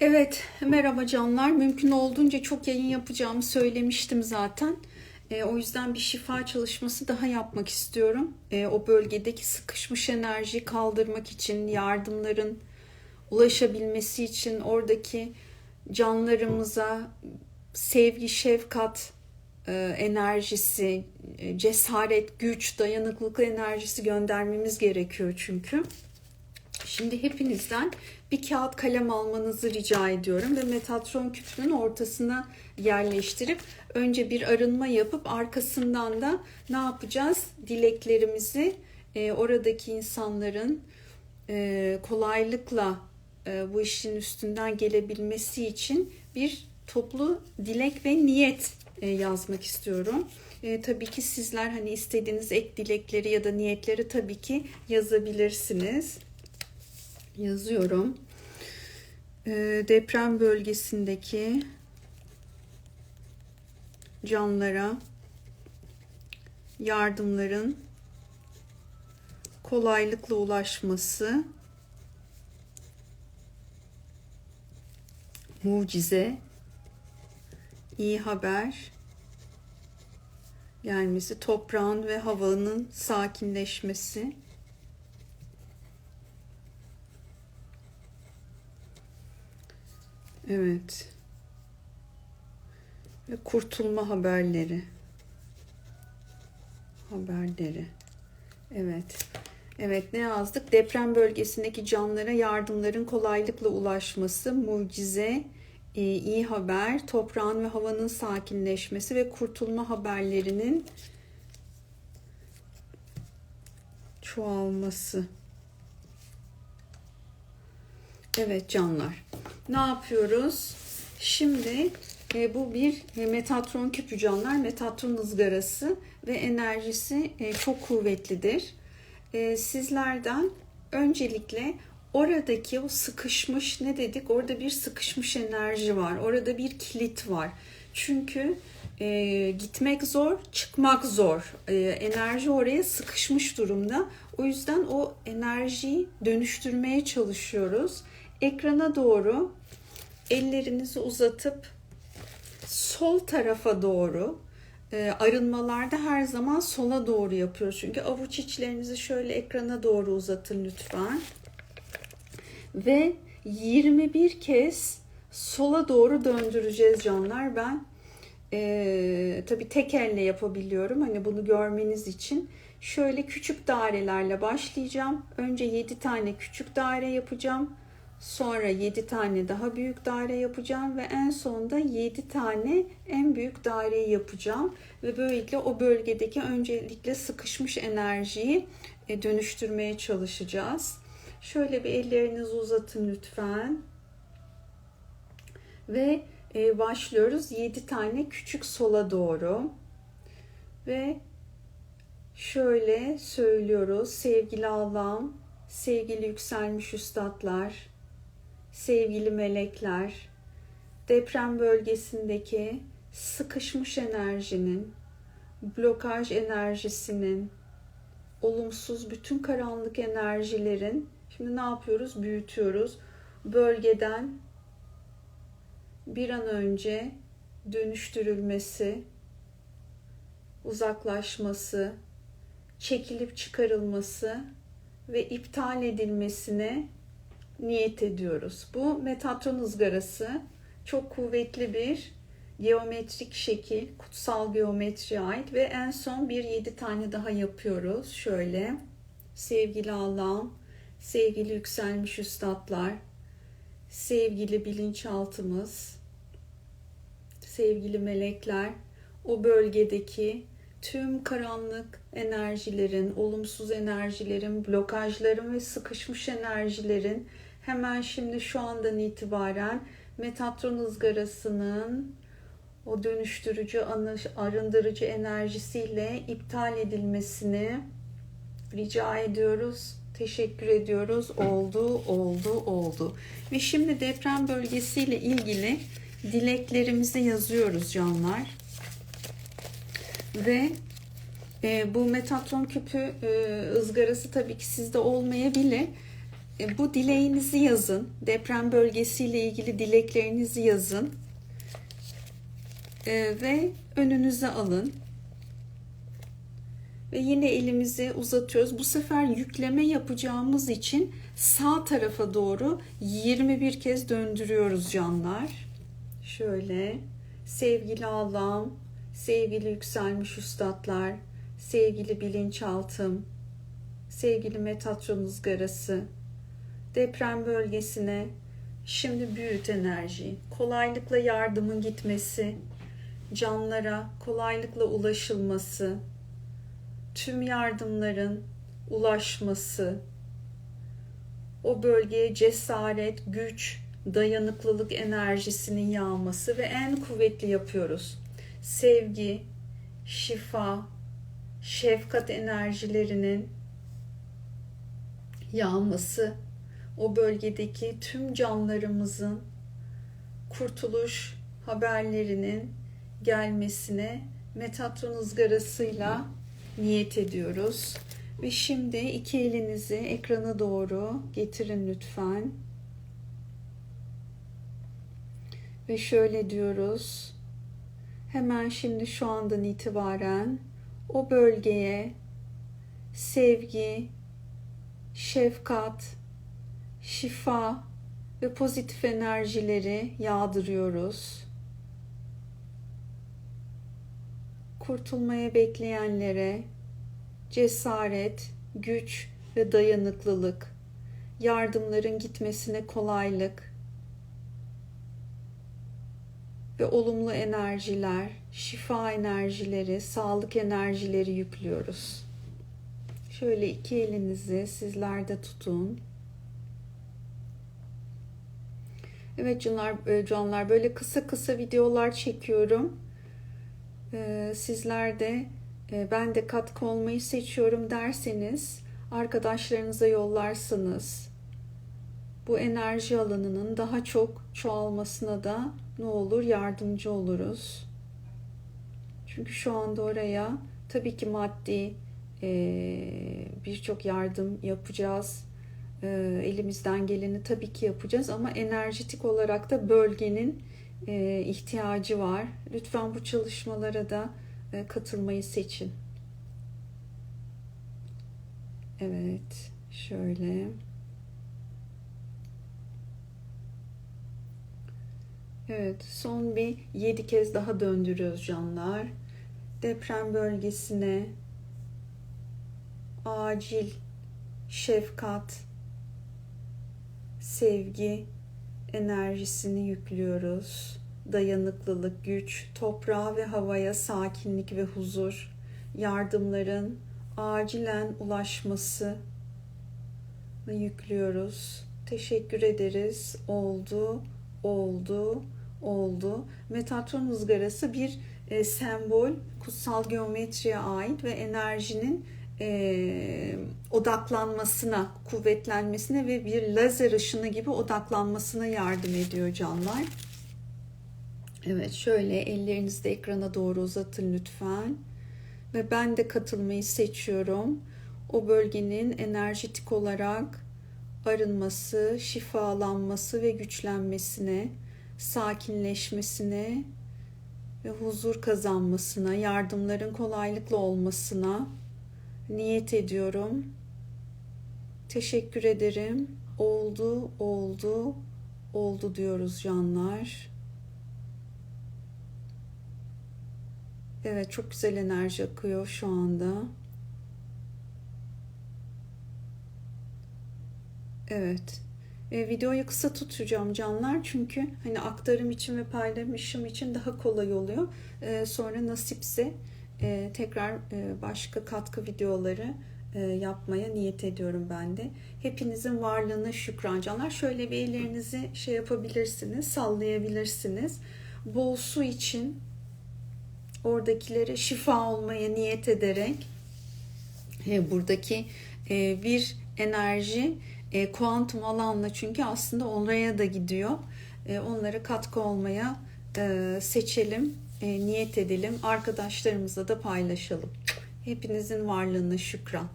Evet, merhaba canlar. Mümkün olduğunca çok yayın yapacağımı söylemiştim zaten. E, o yüzden bir şifa çalışması daha yapmak istiyorum. E, o bölgedeki sıkışmış enerjiyi kaldırmak için, yardımların ulaşabilmesi için, oradaki canlarımıza sevgi, şefkat e, enerjisi, e, cesaret, güç, dayanıklılık enerjisi göndermemiz gerekiyor çünkü. Şimdi hepinizden bir kağıt kalem almanızı rica ediyorum ve Metatron küpünün ortasına yerleştirip önce bir arınma yapıp arkasından da ne yapacağız? Dileklerimizi e, oradaki insanların e, kolaylıkla e, bu işin üstünden gelebilmesi için bir toplu dilek ve niyet e, yazmak istiyorum. E, tabii ki sizler hani istediğiniz ek dilekleri ya da niyetleri tabii ki yazabilirsiniz yazıyorum. Ee, deprem bölgesindeki canlara yardımların kolaylıkla ulaşması mucize iyi haber gelmesi toprağın ve havanın sakinleşmesi Evet. Ve kurtulma haberleri. Haberleri. Evet. Evet ne yazdık? Deprem bölgesindeki canlara yardımların kolaylıkla ulaşması, mucize, e, iyi haber, toprağın ve havanın sakinleşmesi ve kurtulma haberlerinin çoğalması. Evet canlar. Ne yapıyoruz? Şimdi e, bu bir e, Metatron küpü canlar. Metatron ızgarası ve enerjisi e, çok kuvvetlidir. E, sizlerden öncelikle oradaki o sıkışmış ne dedik? Orada bir sıkışmış enerji var. Orada bir kilit var. Çünkü e, gitmek zor, çıkmak zor. E, enerji oraya sıkışmış durumda. O yüzden o enerjiyi dönüştürmeye çalışıyoruz ekrana doğru ellerinizi uzatıp sol tarafa doğru e, arınmalarda her zaman sola doğru yapıyoruz. Çünkü avuç içlerinizi şöyle ekrana doğru uzatın lütfen. Ve 21 kez sola doğru döndüreceğiz canlar. Ben e, tabii tek elle yapabiliyorum. Hani bunu görmeniz için. Şöyle küçük dairelerle başlayacağım. Önce 7 tane küçük daire yapacağım. Sonra 7 tane daha büyük daire yapacağım ve en sonunda 7 tane en büyük daireyi yapacağım. Ve böylelikle o bölgedeki öncelikle sıkışmış enerjiyi e, dönüştürmeye çalışacağız. Şöyle bir ellerinizi uzatın lütfen. Ve e, başlıyoruz 7 tane küçük sola doğru. Ve şöyle söylüyoruz sevgili Allah'ım, sevgili yükselmiş üstadlar, sevgili melekler, deprem bölgesindeki sıkışmış enerjinin, blokaj enerjisinin, olumsuz bütün karanlık enerjilerin şimdi ne yapıyoruz? Büyütüyoruz. Bölgeden bir an önce dönüştürülmesi, uzaklaşması, çekilip çıkarılması ve iptal edilmesine niyet ediyoruz. Bu Metatron ızgarası çok kuvvetli bir geometrik şekil, kutsal geometriye ait ve en son bir yedi tane daha yapıyoruz. Şöyle sevgili Allah'ım, sevgili yükselmiş üstadlar, sevgili bilinçaltımız, sevgili melekler, o bölgedeki tüm karanlık enerjilerin, olumsuz enerjilerin, blokajların ve sıkışmış enerjilerin hemen şimdi şu andan itibaren Metatron ızgarasının o dönüştürücü, arındırıcı enerjisiyle iptal edilmesini rica ediyoruz. Teşekkür ediyoruz. Oldu, oldu, oldu. Ve şimdi deprem bölgesiyle ilgili dileklerimizi yazıyoruz canlar. Ve e, bu Metatron küpü e, ızgarası tabii ki sizde olmayabilir. E, bu dileğinizi yazın. Deprem bölgesiyle ilgili dileklerinizi yazın. E, ve önünüze alın. Ve yine elimizi uzatıyoruz. Bu sefer yükleme yapacağımız için sağ tarafa doğru 21 kez döndürüyoruz canlar. Şöyle sevgili Allah'ım, sevgili yükselmiş üstadlar, sevgili bilinçaltım, sevgili Metatron ızgarası, deprem bölgesine şimdi büyüt enerji, kolaylıkla yardımın gitmesi, canlara kolaylıkla ulaşılması, tüm yardımların ulaşması, o bölgeye cesaret, güç, dayanıklılık enerjisinin yağması ve en kuvvetli yapıyoruz. Sevgi, şifa, şefkat enerjilerinin yağması, o bölgedeki tüm canlarımızın kurtuluş haberlerinin gelmesine Metatron ızgarasıyla niyet ediyoruz. Ve şimdi iki elinizi ekrana doğru getirin lütfen. Ve şöyle diyoruz. Hemen şimdi şu andan itibaren o bölgeye sevgi, şefkat, şifa ve pozitif enerjileri yağdırıyoruz. Kurtulmaya bekleyenlere cesaret, güç ve dayanıklılık, yardımların gitmesine kolaylık ve olumlu enerjiler, şifa enerjileri, sağlık enerjileri yüklüyoruz. Şöyle iki elinizi sizler de tutun. Evet canlar, e, canlar böyle kısa kısa videolar çekiyorum. Ee, sizler de e, ben de katkı olmayı seçiyorum derseniz arkadaşlarınıza yollarsınız. Bu enerji alanının daha çok çoğalmasına da ne olur yardımcı oluruz. Çünkü şu anda oraya tabii ki maddi e, birçok yardım yapacağız. E, elimizden geleni tabii ki yapacağız ama enerjetik olarak da bölgenin e, ihtiyacı var. Lütfen bu çalışmalara da e, katılmayı seçin. Evet, şöyle. Evet, son bir yedi kez daha döndürüyoruz canlar. Deprem bölgesine acil şefkat, sevgi enerjisini yüklüyoruz. Dayanıklılık, güç, toprağa ve havaya sakinlik ve huzur, yardımların acilen ulaşması yüklüyoruz. Teşekkür ederiz. Oldu, oldu, oldu. Metatron ızgarası bir e, sembol, kutsal geometriye ait ve enerjinin e, odaklanmasına, kuvvetlenmesine ve bir lazer ışını gibi odaklanmasına yardım ediyor canlar. Evet şöyle ellerinizi de ekrana doğru uzatın lütfen. Ve ben de katılmayı seçiyorum. O bölgenin enerjetik olarak arınması, şifalanması ve güçlenmesine, sakinleşmesine ve huzur kazanmasına, yardımların kolaylıkla olmasına niyet ediyorum. Teşekkür ederim. Oldu, oldu, oldu diyoruz canlar. Evet, çok güzel enerji akıyor şu anda. Evet. E, videoyu kısa tutacağım canlar çünkü hani aktarım için ve paylaşım için daha kolay oluyor. E, sonra nasipse e, tekrar e, başka katkı videoları yapmaya niyet ediyorum ben de. Hepinizin varlığına şükran canlar. Şöyle bir ellerinizi şey yapabilirsiniz, sallayabilirsiniz. Bol su için oradakilere şifa olmaya niyet ederek e, buradaki e, bir enerji e, kuantum alanla çünkü aslında oraya da gidiyor. E, onlara katkı olmaya e, seçelim e, niyet edelim. Arkadaşlarımızla da paylaşalım. Hepinizin varlığına şükran.